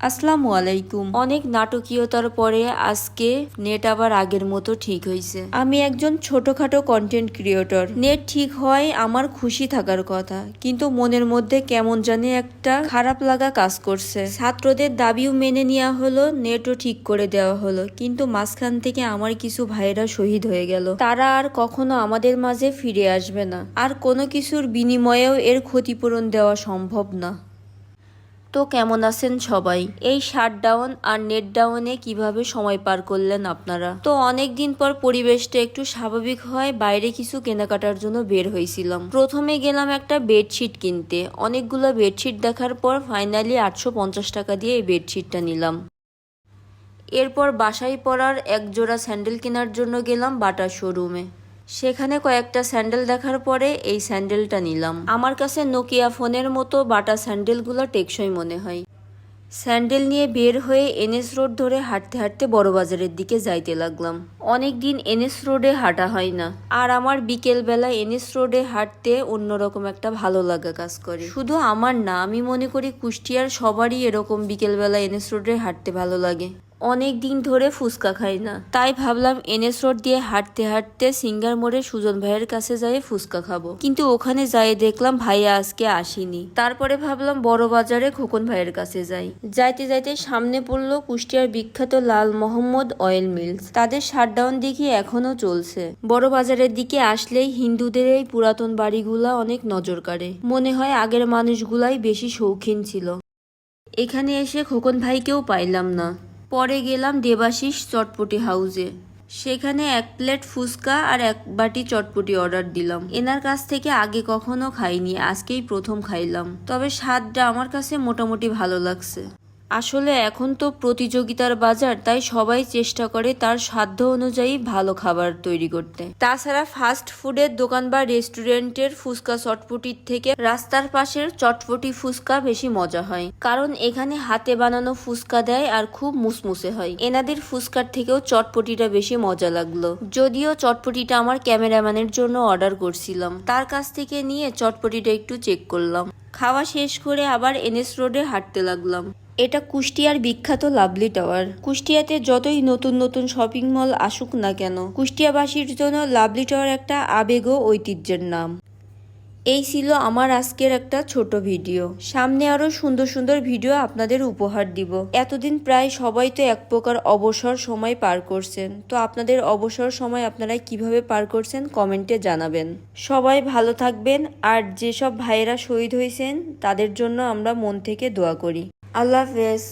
আসসালামু আলাইকুম। অনেক নাটকীয়তার পরে আজকে নেট আবার আগের মতো ঠিক হয়েছে আমি একজন ছোটখাটো কন্টেন্ট ক্রিয়েটর নেট ঠিক হয় আমার খুশি থাকার কথা, কিন্তু মনের মধ্যে কেমন জানি একটা খারাপ লাগা কাজ করছে। ছাত্রদের দাবিও মেনে নেওয়া হলো, নেটও ঠিক করে দেওয়া হলো, কিন্তু মাঝখান থেকে আমার কিছু ভাইরা শহীদ হয়ে গেল। তারা আর কখনো আমাদের মাঝে ফিরে আসবে না। আর কোনো কিছুর বিনিময়েও এর ক্ষতিপূরণ দেওয়া সম্ভব না। তো কেমন আছেন সবাই? এই শাটডাউন আর নেট ডাউনে কীভাবে সময় পার করলেন আপনারা? তো অনেক দিন পর পরিবেশটা একটু স্বাভাবিক হয়, বাইরে কিছু কেনাকাটার জন্য বের হয়েছিলাম। প্রথমে গেলাম একটা বেডশিট কিনতে। অনেকগুলো বেডশিট দেখার পর ফাইনালি আটশো পঞ্চাশ টাকা দিয়ে এই বেডশিটটা নিলাম। এরপর বাসায় পরার এক জোড়া স্যান্ডেল কেনার জন্য গেলাম বাটা শোরুমে সেখানে কয়েকটা স্যান্ডেল দেখার পরে এই স্যান্ডেলটা নিলাম। আমার কাছে নোকিয়া ফোনের মতো বাটা স্যান্ডেলগুলো টেকসই মনে হয়। স্যান্ডেল নিয়ে বের হয়ে এনএস রোড ধরে হাঁটতে হাঁটতে বড় বাজারের দিকে যাইতে লাগলাম। অনেক দিন এনএস রোডে হাঁটা হয় না। আর আমার বিকেল বেলা এনএস রোডে হাঁটতে অন্যরকম একটা ভালো লাগা কাজ করে। শুধু আমার না, আমি মনে করি কুষ্টিয়ার সবারই এরকম বিকেল বেলা এনএস রোডে হাঁটতে ভালো লাগে। অনেক দিন ধরে ফুচকা খাই না। তাই ভাবলাম এনএস রোড দিয়ে হাঁটতে হাঁটতে সিঙ্গার মোড়ে সুজন ভাইয়ের কাছে যাই ফুচকা খাব। কিন্তু ওখানে যাই দেখলাম ভাইয়া আজকে আসেনি। তারপরে ভাবলাম বড় বাজারে খোকন ভাইয়ের কাছে যাই। যাইতে যাইতে সামনে পড়ল কুষ্টিয়ার বিখ্যাত লাল মোহাম্মদ অয়েল মিলস। তাদের শাটডাউন দেখি এখনও চলছে। বড় বাজারের দিকে আসলেই হিন্দুদের এই পুরাতন বাড়িগুলা অনেক নজর কাড়ে। মনে হয় আগের মানুষগুলাই বেশি শৌখিন ছিল। এখানে এসে খোকন ভাইকেও পাইলাম না। পরে গেলাম দেবাশিস চটপটি হাউসে। সেখানে এক প্লেট ফুচকা আর এক বাটি চটপটি অর্ডার দিলাম। এনার কাছ থেকে আগে কখনো খাইনি, আজকেই প্রথম খাইলাম। তবে স্বাদটা আমার কাছে মোটামুটি ভালো লাগছে। আসলে এখন তো প্রতিযোগিতার বাজার, তাই সবাই চেষ্টা করে তার সাধ্য অনুযায়ী ভালো খাবার তৈরি করতে। তাছাড়া ফাস্ট ফুডের দোকান বা রেস্টুরেন্টের ফুচকা চটপটির থেকে রাস্তার পাশের চটপটি ফুচকা বেশি মজা হয়। কারণ এখানে হাতে বানানো ফুচকা দেয় আর খুব মুসমুসে হয়। এনাদের ফুচকার থেকেও চটপটিটা বেশি মজা লাগল। যদিও চটপটিটা আমার ক্যামেরাম্যানের জন্য অর্ডার করছিলাম। তার কাছ থেকে নিয়ে চটপটিটা একটু চেক করলাম। খাওয়া শেষ করে আবার এনএস রোডে হাঁটতে লাগলাম। এটা কুষ্টিয়ার বিখ্যাত লাভলি টাওয়ার। কুষ্টিয়াতে যতই নতুন নতুন শপিং মল আসুক না কেন, কুষ্টিয়াবাসীর জন্য লাভলি টাওয়ার একটা আবেগ ঐতিহ্যের নাম। এই ছিল আমার আজকের একটা ছোট ভিডিও। সামনে আরও সুন্দর সুন্দর ভিডিও আপনাদের উপহার দিব। এতদিন প্রায় সবাই তো এক প্রকার অবসর সময় পার করছেন। তো আপনাদের অবসর সময় আপনারা কীভাবে পার করছেন কমেন্টে জানাবেন। সবাই ভালো থাকবেন, আর যেসব ভাইয়েরা শহীদ হয়েছেন, তাদের জন্য আমরা মন থেকে দোয়া করি। আল্লাহ হাফেজ